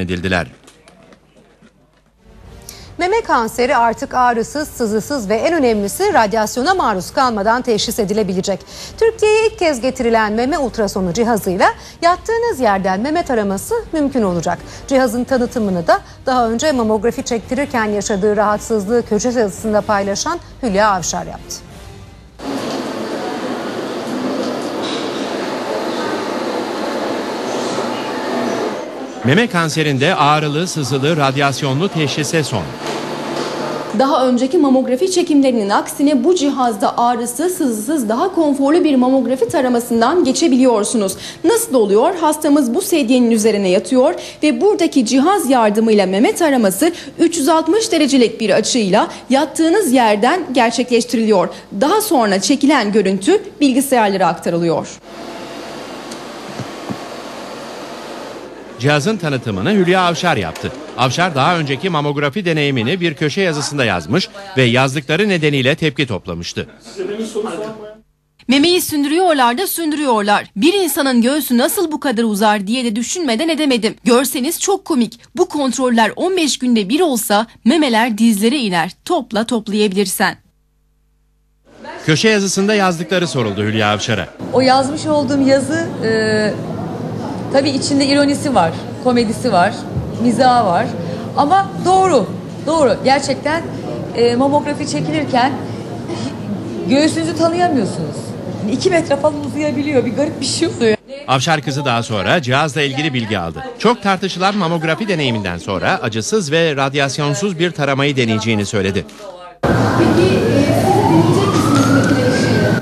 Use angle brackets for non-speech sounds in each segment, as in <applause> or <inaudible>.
edildiler. Meme kanseri artık ağrısız, sızısız ve en önemlisi radyasyona maruz kalmadan teşhis edilebilecek. Türkiye'ye ilk kez getirilen meme ultrasonu cihazıyla yattığınız yerden meme taraması mümkün olacak. Cihazın tanıtımını da daha önce mamografi çektirirken yaşadığı rahatsızlığı köşe yazısında paylaşan Hülya Avşar yaptı. Meme kanserinde ağrılı, sızılı, radyasyonlu teşhise son. Daha önceki mamografi çekimlerinin aksine bu cihazda ağrısız, sızısız, daha konforlu bir mamografi taramasından geçebiliyorsunuz. Nasıl oluyor? Hastamız bu sedyenin üzerine yatıyor ve buradaki cihaz yardımıyla meme taraması 360 derecelik bir açıyla yattığınız yerden gerçekleştiriliyor. Daha sonra çekilen görüntü bilgisayarlara aktarılıyor. Cihazın tanıtımını Hülya Avşar yaptı. Avşar daha önceki mamografi deneyimini bir köşe yazısında yazmış ve yazdıkları nedeniyle tepki toplamıştı. Memeyi sündürüyorlar da sündürüyorlar. Bir insanın göğsü nasıl bu kadar uzar diye de düşünmeden edemedim. Görseniz çok komik. Bu kontroller 15 günde bir olsa memeler dizlere iner. Topla toplayabilirsen. Köşe yazısında yazdıkları soruldu Hülya Avşar'a. O yazmış olduğum yazı e, tabii içinde ironisi var, komedisi var, mizahı var. Ama doğru, doğru. Gerçekten e, mamografi çekilirken göğsünüzü tanıyamıyorsunuz. Yani iki metre falan uzayabiliyor. Bir garip bir şey oluyor. Avşar kızı daha sonra cihazla ilgili bilgi aldı. Çok tartışılan mamografi deneyiminden sonra acısız ve radyasyonsuz bir taramayı deneyeceğini söyledi.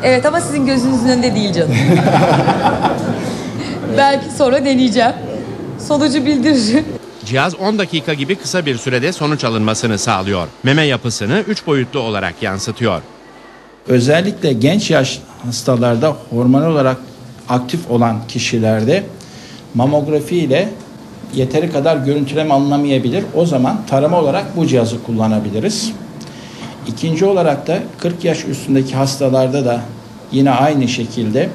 Evet ama sizin gözünüzün önünde değil canım. <laughs> Belki sonra deneyeceğim. Sonucu bildiririm. Cihaz 10 dakika gibi kısa bir sürede sonuç alınmasını sağlıyor. Meme yapısını 3 boyutlu olarak yansıtıyor. Özellikle genç yaş hastalarda hormonal olarak aktif olan kişilerde mamografi ile yeteri kadar görüntüleme alınamayabilir. O zaman tarama olarak bu cihazı kullanabiliriz. İkinci olarak da 40 yaş üstündeki hastalarda da yine aynı şekilde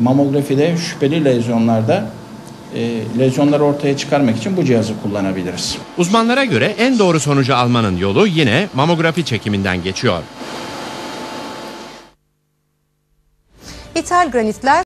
mamografide şüpheli lezyonlarda e, lezyonları ortaya çıkarmak için bu cihazı kullanabiliriz. Uzmanlara göre en doğru sonucu almanın yolu yine mamografi çekiminden geçiyor. İthal granitler